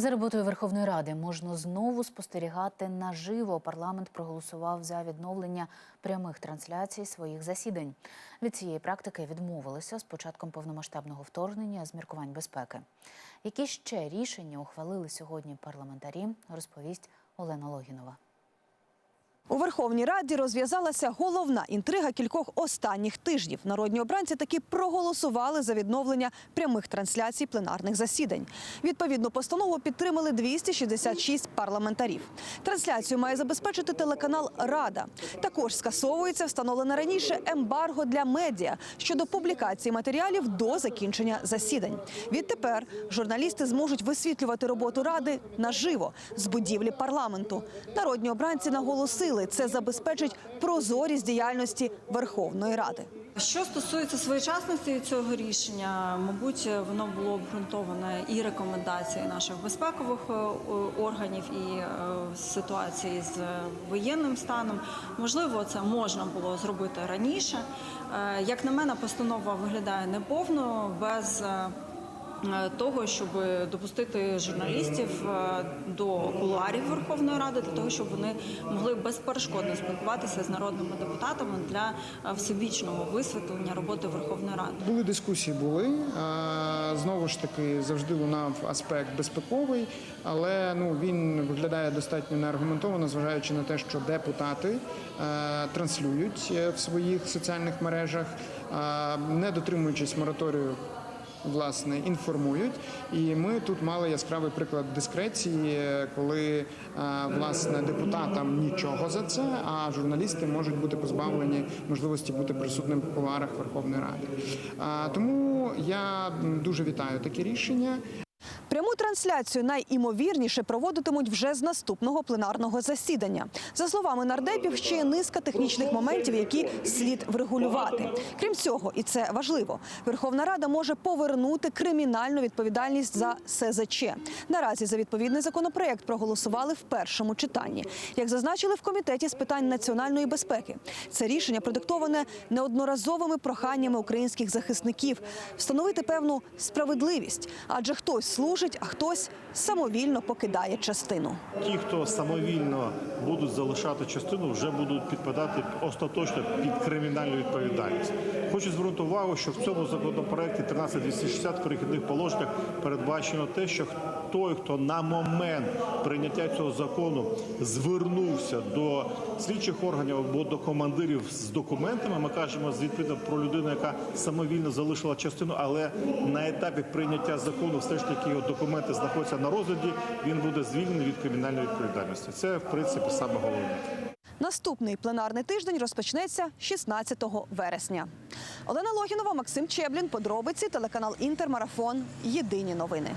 За роботою Верховної Ради можна знову спостерігати наживо. Парламент проголосував за відновлення прямих трансляцій своїх засідань. Від цієї практики відмовилися з початком повномасштабного вторгнення з міркувань безпеки. Які ще рішення ухвалили сьогодні парламентарі, розповість Олена Логінова. У Верховній Раді розв'язалася головна інтрига кількох останніх тижнів. Народні обранці таки проголосували за відновлення прямих трансляцій пленарних засідань. Відповідну постанову підтримали 266 парламентарів. Трансляцію має забезпечити телеканал Рада. Також скасовується встановлене раніше ембарго для медіа щодо публікації матеріалів до закінчення засідань. Відтепер журналісти зможуть висвітлювати роботу ради наживо з будівлі парламенту. Народні обранці наголосили, це забезпечить прозорість діяльності Верховної Ради. Що стосується своєчасності цього рішення, мабуть, воно було обґрунтоване і рекомендації наших безпекових е, органів, і е, ситуації з воєнним станом. Можливо, це можна було зробити раніше. Е, Як на мене, постанова виглядає неповно без. Е, Того, щоб допустити журналістів е, до кулуарів Верховної Ради, для того, щоб вони могли безперешкодно спілкуватися з народними депутатами для е, всебічного висвітлення роботи Верховної Ради. Були дискусії, були знову ж таки завжди лунав аспект безпековий, але ну він виглядає достатньо неаргументовано, зважаючи на те, що депутати транслюють в своїх соціальних мережах, не дотримуючись мораторію. Власне, інформують, і ми тут мали яскравий приклад дискреції, коли е, власне депутатам нічого за це, а журналісти можуть бути позбавлені можливості бути присутним в кулуарах Верховної Ради. Тому я дуже вітаю таке рішення. Пряму трансляцію найімовірніше проводитимуть вже з наступного пленарного засідання. За словами нардепів, ще є низка технічних моментів, які слід врегулювати. Крім цього, і це важливо, Верховна Рада може повернути кримінальну відповідальність за СЗЧ. Наразі за відповідний законопроект проголосували в першому читанні. Як зазначили в комітеті з питань національної безпеки, це рішення продиктоване неодноразовими проханнями українських захисників встановити певну справедливість, адже хтось служить, а хтось самовільно покидає частину. Ті, хто самовільно будуть залишати частину, вже будуть підпадати остаточно під кримінальну відповідальність. Хочу звернути увагу, що в цьому законопроекті 13260 в перехідних положеннях передбачено те, що той, хто на момент прийняття цього закону звернувся до слідчих органів або до командирів з документами, ми кажемо з відповідно про людину, яка самовільно залишила частину, але на етапі прийняття закону, все ж таки його документи знаходяться на розгляді, він буде звільнений від кримінальної відповідальності. Це в принципі саме головне. Наступний пленарний тиждень розпочнеться 16 вересня. Олена Логінова, Максим Чеблін. Подробиці телеканал Інтермарафон. Єдині новини.